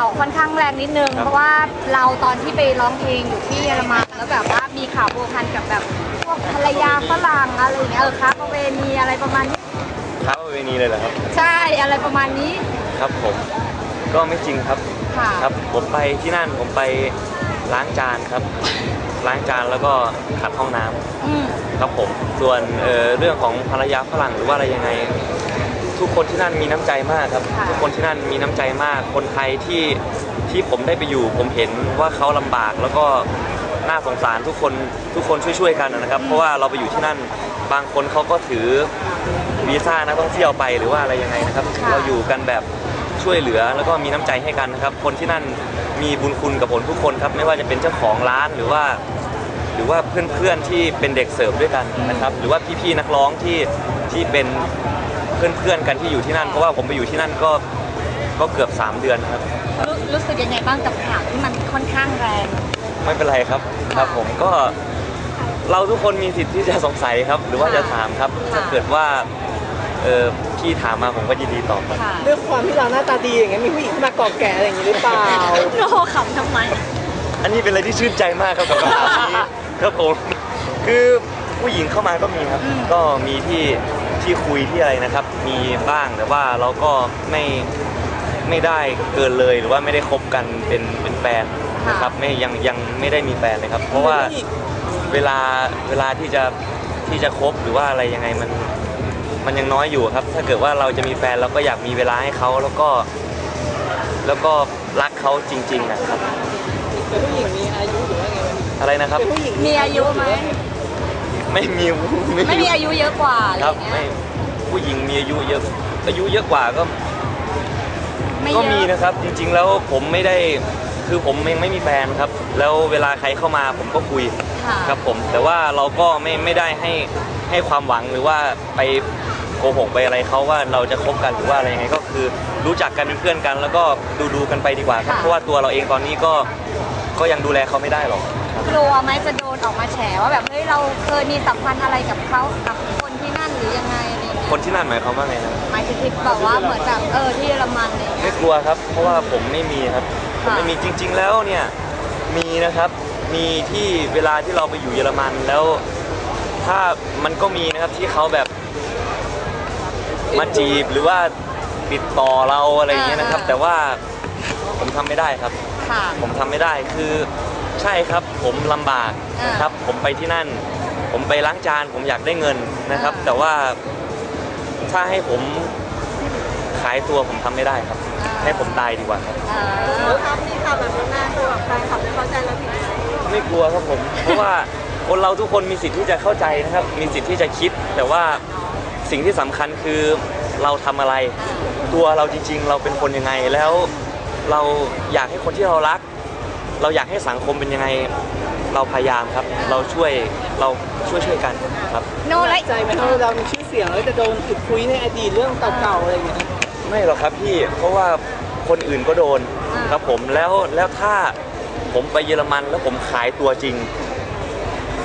เอาค่อนข้างแรงนิดนึงครับเพราะว่าเราตอนที่ไปร้องเพลงอยู่ที่เยอรมันแล้วแบบว่ามีข่าวโบวพันกับแบบพวกภรรยาฝรั่งอะไรอย่างเงี้ยเออค้าประเวณีอะไรประมาณนี้ค้าประเวณีเลยเหรอครับ ใช่อะไรประมาณนี้ครับผมก็ไม่จริงครับค่ะครับผมไปที่นั่นผมไปล้างจานครับ ล้างจานแล้วก็ขัดห้องน้ำอืม ครับผมส่วนเอ่อเรื่องของภรรยาฝรั่งหรือว่าอะไรยังไง ทุกคนที่นั่นมีน้ำใจมากครับ ทุกคนที่นั่นมีน้ำใจมาก คนไทยที่ที่ผมได้ไปอยู่ ผมเห็นว่าเขาลำบากแล้วก็น่าสงสารทุกคนทุกคนช่วยๆกันนะครับ เพราะว่าเราไปอยู่ที่นั่นบางคนเขาก็ถือวีซ่านักท่องเที่ยวไปหรือว่าอะไรยังไงนะครับ เราอยู่กันแบบช่วยเหลือแล้วก็มีน้ำใจให้กันนะครับ คนที่นั่นมีบุญคุณกับผมทุกคนครับ ไม่ว่าจะเป็นเจ้าของร้านหรือว่า หรือว่าเพื่อนๆที่เป็นเด็กเสิร์ฟด้วยกันนะครับ หรือว่าพี่ๆนักร้องที่ที่เป็น เพื่อนๆกันที่อยู่ที่นั่นเพราะว่าผมไปอยู่ที่นั่นก็ก็เกือบ 3 เดือนครับ รู้รู้สึกยังไงบ้างกับข่าวที่มันค่อนข้างแรง ไม่เป็นไรครับครับผมก็เราทุกคนมีสิทธิ์ที่จะสงสัยครับ หรือว่าจะถามครับถ้าเกิดว่าเออพี่ถามมาผมก็ยินดีตอบครับค่ะด้วยความที่เราหน้าตาดีอย่างเงี้ยมีผู้หญิงเข้ามากอบแก่อะไรอย่างงี้หรือเปล่าโนขำทำไม อันนี้เป็นอะไรที่ชื่นใจมากครับกับคำถามนี้ ครับผมคือผู้หญิงเข้ามาก็มีครับอืมก็มีที่ ที่คุยที่อะไรนะครับ มีบ้างแต่ว่าเราก็ไม่ไม่ได้เกินเลยหรือว่าไม่ได้คบกันเป็นเป็นแฟนนะครับไม่ยังยังไม่ได้มีแฟนเลยครับ เพราะว่าเวลาเวลาที่จะที่จะคบหรือว่าอะไรยังไงมันมันยังน้อยอยู่ครับ ถ้าเกิดว่าเราจะมีแฟนเราก็อยากมีเวลาให้เขาแล้วก็ แล้วก็รักเขาจริง ๆ นะครับเป็นผู้หญิงมีอายุหรือว่าไงวะอะไรนะครับเป็นผู้หญิงมีอายุไหม ไม่มีไม่มีอายุเยอะกว่าอะไรครับเงี้ไม่ยผู้หญิงมีอายุเยอะอายุเยอะกว่าก็ไม่ก็เยมีอะนะครับ จริง ๆ แล้วผมไม่ได้คือผมยังไม่มีแฟนครับ แล้วเวลาใครเข้ามาผมก็คุย ค่ะครับผมแต่ว่าเราก็ไม่ไม่ได้ให้ให้ความหวังหรือว่าไปโกหกไปอะไรเขาว่าเราจะคบกันหรือว่าอะไรยังไงก็คือรู้จักกันเป็นเพื่อนกัน แล้วก็ดูดูๆกันไปดีกว่าครับเพราะว่าตัวเราเองตอนนี้ก็ก็ยังดูแลเขาไม่ได้หรอก กลัวไหมจะโดนออกมาแฉว่าแบบเฮ้ยเราเคยมีสัมพันธ์อะไรกับเขากับคนที่นั่นหรือยังไงอะไรเงี้ยคนที่นั่นหมายความว่าไงนะหมายถึงที่แบบว่าเหมือนแบบเออที่เยอรมันอะไรเงี้ไม่ยกลัวครับ เพราะว่าผมไม่มีครับผมไม่มีจริง ๆ แล้วเนี่ยมีนะครับมีที่เวลาที่เราไปอยู่เยอรมันแล้ว ถ้ามันก็มีนะครับที่เขาแบบมาจีบหรือว่าติดต่อเราอะไรอย่างเงี้ยนะครับ แต่ว่าผมทำไม่ได้ครับ ค่ะ ผมทำไม่ได้คือ ใช่ครับผมลำบากนะครับ ผมไปที่นั่น ผมไปล้างจานผมอยากได้เงินนะครับอ่าแต่ว่าถ้าให้ผมขายตัวผมทำไม่ได้ครับอ่าให้ผมตายดีกว่าครับเอแล้อวครับที่ข่าวแบบนี้น่ากลัวแบบแฟนคลับไม่เข้าใจแล้วผิดไหมไม่กลัวครับผม เพราะว่าคนเราทุกคนมีสิทธิ์ที่จะเข้าใจนะครับ มีสิทธิ์ที่จะคิด แต่ว่าสิ่งที่สำคัญคือเราทำอะไร ตัวเราจริงๆ เราเป็นคนยังไงแล้ว เราอยากให้คนที่เรารัก เราอยากให้สังคมเป็นยังไงเราพยายามครับ เราช่วยเราช่วยช่วยๆกันครับ โนและใจไหมถ้าเรามีชื่อเสียงแล้วจะโดนขุดคุยในอดีตเรื่องเก่าๆอะไรอย่างเงี้ยไม่หรอกครับพี่เพราะว่าคนอื่นก็โดนครับผมแล้วแล้วถ้าผมไปเยอรมันแล้วผมขายตัวจริง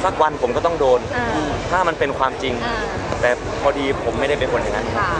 สักวันผมก็ต้องโดนอ่าถ้ามันเป็นความจริงอ่าแต่พอดีผมไม่ได้เป็นคนอย่างนั้นค่ะ